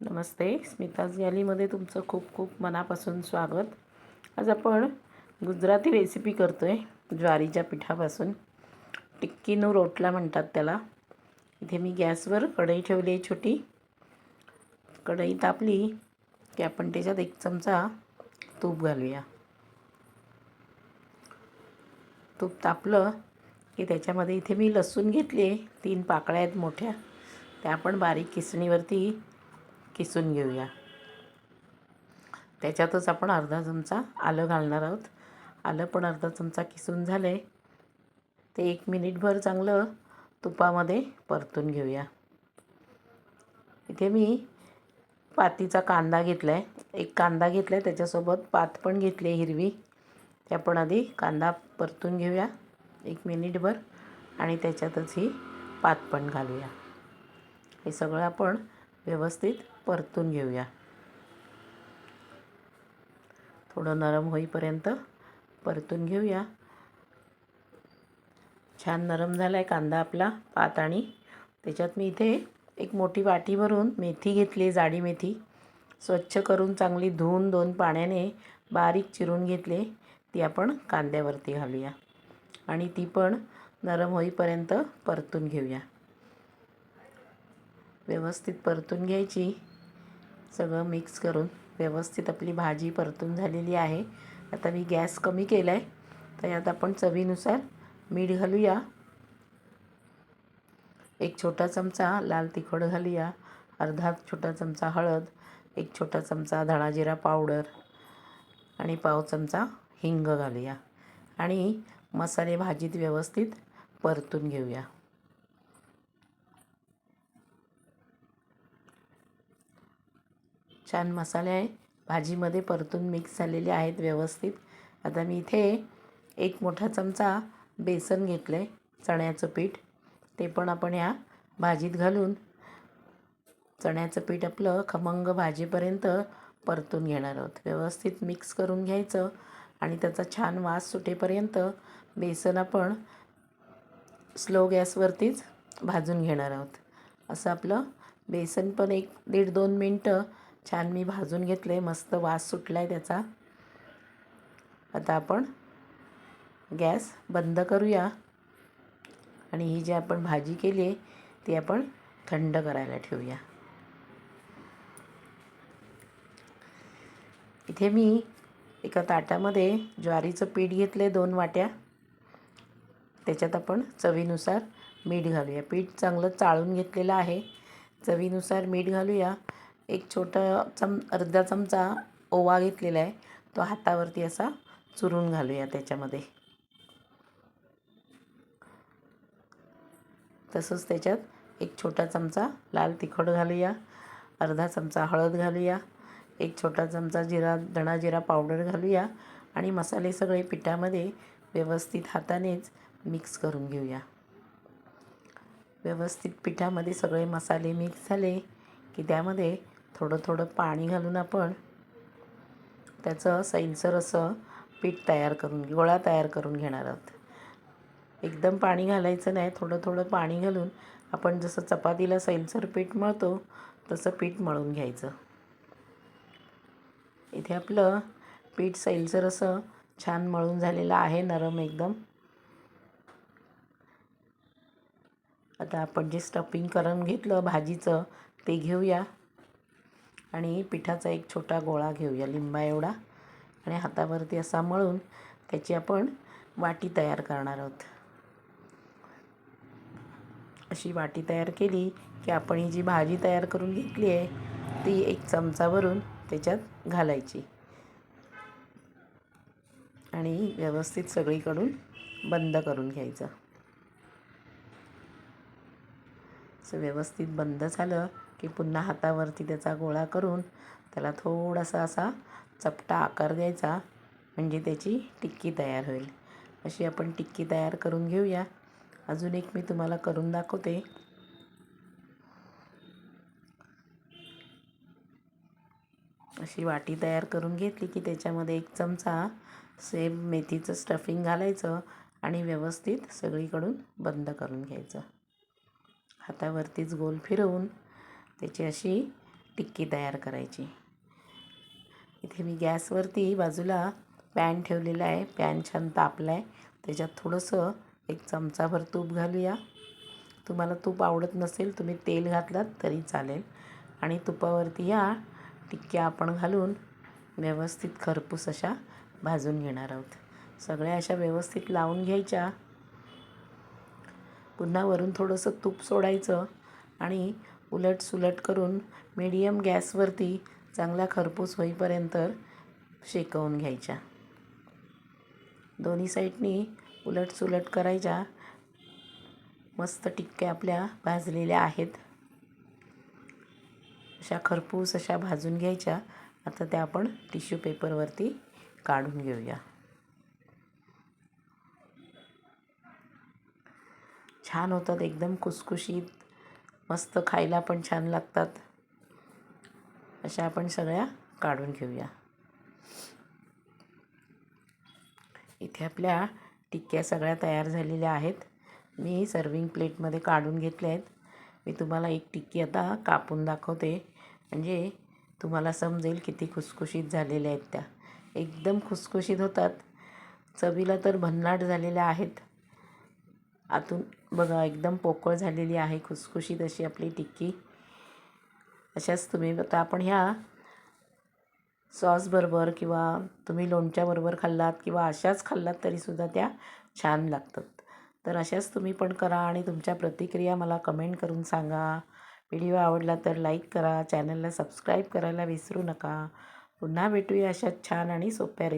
नमस्ते स्मिताज यालीमध्ये तुमचं खूप खूप मनापासून स्वागत. आज आपण गुजराती रेसिपी करतो आहे ज्वारीच्या पिठापासून. टिक्कीनू रोटला म्हणतात त्याला. इथे मी गॅसवर कढई ठेवली आहे छोटी. कढई तापली की आपण त्याच्यात एक चमचा तूप घालूया. तूप तापलं की त्याच्यामध्ये इथे मी लसूण घेतली आहे तीन पाकळ्या आहेत मोठ्या. त्या आपण बारीक किसणीवरती किसून घेऊया. त्याच्यातच आपण अर्धा चमचा आलं घालणार आहोत. आलं पण अर्धा चमचा किसून झालं आहे ते एक मिनिटभर चांगलं तुपामध्ये परतून घेऊया. इथे मी पातीचा कांदा घेतला आहे एक कांदा घेतला आहे त्याच्यासोबत पात पण घेतली आहे हिरवी. ते आपण आधी कांदा परतून घेऊया. एक मिनिटभर आणि त्याच्यातच ही पात पण घालूया. हे सगळं आपण व्यवस्थित परतून घेऊया. थोडं नरम होईपर्यंत परतून घेऊया. छान नरम झाला आहे कांदा आपला पात आणि त्याच्यात मी इथे एक मोठी वाटी भरून मेथी घेतली जाडी मेथी. स्वच्छ करून चांगली धुवून दोन पाण्याने बारीक चिरून घेतले. ती आपण कांद्यावरती घालूया. आणि ती पण नरम होईपर्यंत परतून घेऊया. व्यवस्थित परतून घ्यायची. सगळं मिक्स करून व्यवस्थित आपली भाजी परतून झालेली आहे. आता मी गॅस कमी केला आहे तर यात आपण चवीनुसार मीठ घालूया. एक छोटा चमचा लाल तिखट घालूया. अर्धा छोटा चमचा हळद. एक छोटा चमचा धणाजिरा पावडर. आणि पाव चमचा हिंग घालूया. आणि मसाले भाजीत व्यवस्थित परतून घेऊया. छान मसाले आहे. भाजीमध्ये परतून मिक्स झालेले आहेत व्यवस्थित. आता मी इथे एक मोठा चमचा बेसन घेतलं आहे चण्याचं पीठ. ते पण आपण या भाजीत घालून चण्याचं पीठ आपलं खमंग भाजीपर्यंत परतून घेणार आहोत. व्यवस्थित मिक्स करून घ्यायचं आणि त्याचा छान वास सुटेपर्यंत बेसन आपण स्लो गॅसवरतीच भाजून घेणार आहोत. असं आपलं बेसन पण एक दीड दोन मिनटं छान मी भाजून घेतलं आहे मस्त वास सुटला आहे त्याचा. आता आपण गॅस बंद करूया. आणि ही जी आपण भाजी केली आहे ती आपण थंड करायला ठेवूया. इथे मी एका ताटामध्ये ज्वारीचं पीठ घेतलं आहे दोन वाट्या. त्याच्यात आपण चवीनुसार मीठ घालूया. पीठ चांगलं चाळून घेतलेलं आहे. चवीनुसार मीठ घालूया. एक छोटा चम अर्धा चमचा ओवा घेतलेला आहे. तो हातावरती असा चुरून घालूया त्याच्यामध्ये. तसंच त्याच्यात एक छोटा चमचा लाल तिखट घालूया अर्धा चमचा हळद घालूया एक छोटा चमचा जिरा धणा जिरा पावडर घालूया आणि मसाले सगळे पिठामध्ये व्यवस्थित हातानेच मिक्स करून घेऊया. व्यवस्थित पिठामध्ये सगळे मसाले मिक्स झाले की त्यामध्ये थोडं थोडं पाणी घालून आपण त्याचं सैलसर असं पीठ तयार करून गोळा तयार करून घेणार आहोत. एकदम पाणी घालायचं नाही थोडं थोडं पाणी घालून आपण जसं चपातीला सैलसर पीठ मळतो तसं पीठ मळून घ्यायचं. इथे आपलं पीठ सैलसर असं छान मळून झालेलं आहे नरम एकदम. आता आपण जे स्टफिंग करून घेतलं भाजीचं ते घेऊया. आणि पिठाचा एक छोटा गोळा घेऊया लिंबा एवढा. आणि हातावरती असा मळून त्याची आपण वाटी तयार करणार आहोत. अशी वाटी तयार केली की आपण ही जी भाजी तयार करून घेतली आहे ती एक चमचावरून त्याच्यात घालायची. आणि व्यवस्थित सगळीकडून बंद करून घ्यायचं. असं व्यवस्थित बंद झालं की पुन्हा हातावरती त्याचा गोळा करून त्याला थोडासा असा चपटा आकार द्यायचा म्हणजे त्याची टिक्की तयार होईल. अशी आपण टिक्की तयार करून घेऊया. अजून एक मी तुम्हाला करून दाखवते. अशी वाटी तयार करून घेतली की त्याच्यामध्ये एक चमचा सेम मेथीचं स्टफिंग घालायचं आणि व्यवस्थित सगळीकडून बंद करून घ्यायचं. हातावरतीच गोल फिरवून त्याची अशी टिक्की तयार करायची. इथे मी गॅसवरती बाजूला पॅन ठेवलेला आहे. पॅन छान तापला आहे त्याच्यात थोडंसं एक चमचाभर तूप घालूया. तुम्हाला तूप आवडत नसेल तुम्ही तेल घातलात तरी चालेल. आणि तुपावरती या टिक्क्या आपण घालून व्यवस्थित खरपूस अशा भाजून घेणार आहोत. सगळ्या अशा व्यवस्थित लावून घ्यायच्या. पुन्हा वरून थोडंसं तूप सोडायचं आणि उलट सुलट करून मिडियम गॅसवरती चांगला खरपूस होईपर्यंत शेकवून घ्यायच्या. दोन्ही साईडनी उलट सुलट करायच्या. मस्त टिक्क्या आपल्या भाजलेल्या आहेत. अशा खरपूस अशा भाजून घ्यायच्या. आता त्या आपण टिश्यू पेपरवरती काढून घेऊया. छान होतात एकदम खुसखुशीत. मस्त खायला पण छान लागतात. अशा आपण सगळ्या काढून घेऊया. इथे आपल्या टिक्क्या सगळ्या तयार झालेल्या आहेत. मी सर्विंग प्लेटमध्ये काढून घेतल्या आहेत. मी तुम्हाला एक टिक्की आता कापून दाखवते. म्हणजे तुम्हाला समजेल किती खुसखुशीत झालेल्या आहेत त्या. एकदम खुसखुशीत होतात. चवीला तर भन्नाट झालेल्या आहेत. आतून बघा एकदम पोकळ झालेली आहे खुसखुशीत अशी आपली टिक्की. अशाच तुम्ही आता आपण ह्या सॉसबरोबर किंवा तुम्ही लोणच्याबरोबर खाल्लात किंवा अशाच खाल्लात तरीसुद्धा त्या छान लागतात. तर अशाच तुम्ही पण करा आणि तुमच्या प्रतिक्रिया मला कमेंट करून सांगा. व्हिडिओ आवडला तर लाईक करा. चॅनलला सबस्क्राईब करायला विसरू नका. पुन्हा भेटूया अशाच छान आणि सोप्या रे